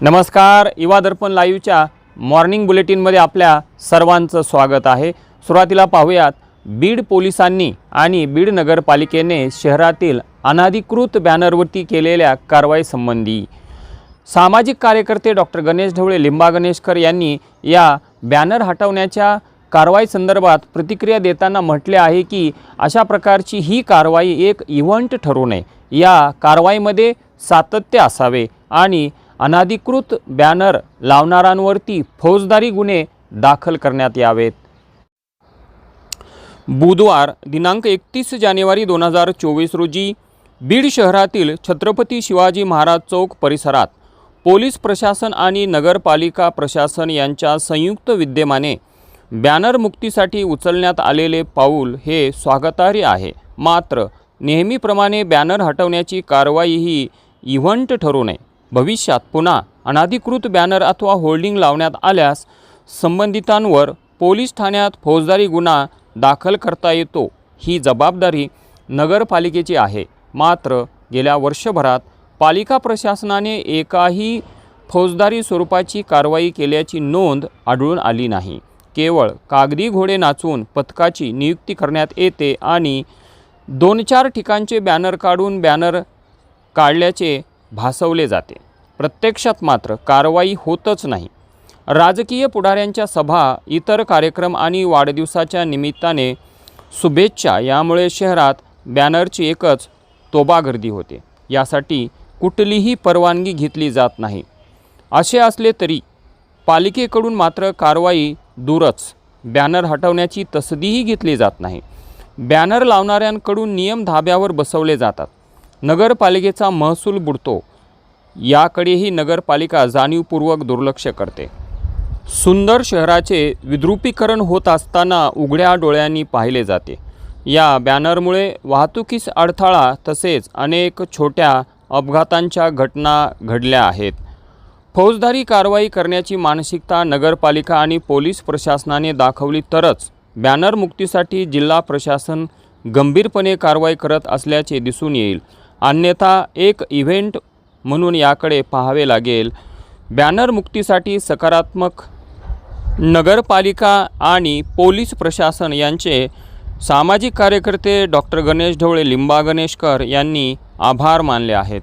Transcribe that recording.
नमस्कार युवा दर्पण लाईव्हच्या मॉर्निंग बुलेटिनमध्ये आपल्या सर्वांचं स्वागत आहे. सुरुवातीला पाहूयात बीड पोलिसांनी आणि बीड नगरपालिकेने शहरातील अनाधिकृत बॅनरवरती केलेल्या कारवाईसंबंधी सामाजिक कार्यकर्ते डॉक्टर गणेश ढवळे लिंबा गणेशकर यांनी या बॅनर हटवण्याच्या कारवाई संदर्भात प्रतिक्रिया देताना म्हटले आहे की अशा प्रकारची ही कारवाई एक इव्हेंट ठरू नये. या कारवाईमध्ये सातत्य असावे आणि अनाधिकृत बॅनर लावणाऱ्यांवरती फौजदारी गुन्हे दाखल करण्यात यावेत. बुधवार दिनांक एकतीस जानेवारी दोन हजार चोवीस रोजी बीड शहरातील छत्रपती शिवाजी महाराज चौक परिसरात पोलीस प्रशासन आणि नगरपालिका प्रशासन यांच्या संयुक्त विद्यमाने बॅनर मुक्तीसाठी उचलण्यात आलेले पाऊल हे स्वागतार्ह आहे. मात्र नेहमीप्रमाणे बॅनर हटवण्याची कारवाई ही इव्हेंट ठरू नये. भविष्यात पुन्हा अनाधिकृत बॅनर अथवा होल्डिंग लावण्यात आल्यास संबंधितांवर पोलीस ठाण्यात फौजदारी गुन्हा दाखल करता येतो. ही जबाबदारी नगरपालिकेची आहे. मात्र गेल्या वर्षभरात पालिका प्रशासनाने एकाही फौजदारी स्वरूपाची कारवाई केल्याची नोंद आढळून आली नाही. केवळ कागदी घोडे नाचून पथकाची नियुक्ती करण्यात येते आणि दोन चार ठिकाणचे बॅनर काढून बॅनर काढल्याचे भासवले जाते. प्रत्यक्षात मात्र कारवाई होतच नाही. राजकीय पुढाऱ्यांच्या सभा इतर कार्यक्रम आणि वाढदिवसाच्या निमित्ताने शुभेच्छा. यामुळे शहरात बॅनरची एकच तोबा गर्दी होते. यासाठी कुठलीही परवानगी घेतली जात नाही. असे असले तरी पालिकेकडून मात्र कारवाई दूरच. बॅनर हटवण्याची तसदीही घेतली जात नाही. बॅनर लावणाऱ्यांकडून नियम धाब्यावर बसवले जातात. नगरपालिकेचा महसूल बुडतो याकडेही नगरपालिका जाणीवपूर्वक दुर्लक्ष करते. सुंदर शहराचे विद्रुपीकरण होत असताना उघड्या डोळ्यांनी पाहिले जाते. या बॅनरमुळे वाहतुकीस अडथळा तसेच अनेक छोट्या अपघातांच्या घटना घडल्या आहेत. फौजदारी कारवाई करण्याची मानसिकता नगरपालिका आणि पोलीस प्रशासनाने दाखवली तरच बॅनर मुक्तीसाठी जिल्हा प्रशासन गंभीरपणे कारवाई करत असल्याचे दिसून येईल. अन्यथा एक इव्हेंट म्हणून याकडे पाहावे लागेल. बॅनर मुक्तीसाठी सकारात्मक नगरपालिका आणि पोलीस प्रशासन यांचे सामाजिक कार्यकर्ते डॉक्टर गणेश ढवळे लिंबा गणेशकर यांनी आभार मानले आहेत.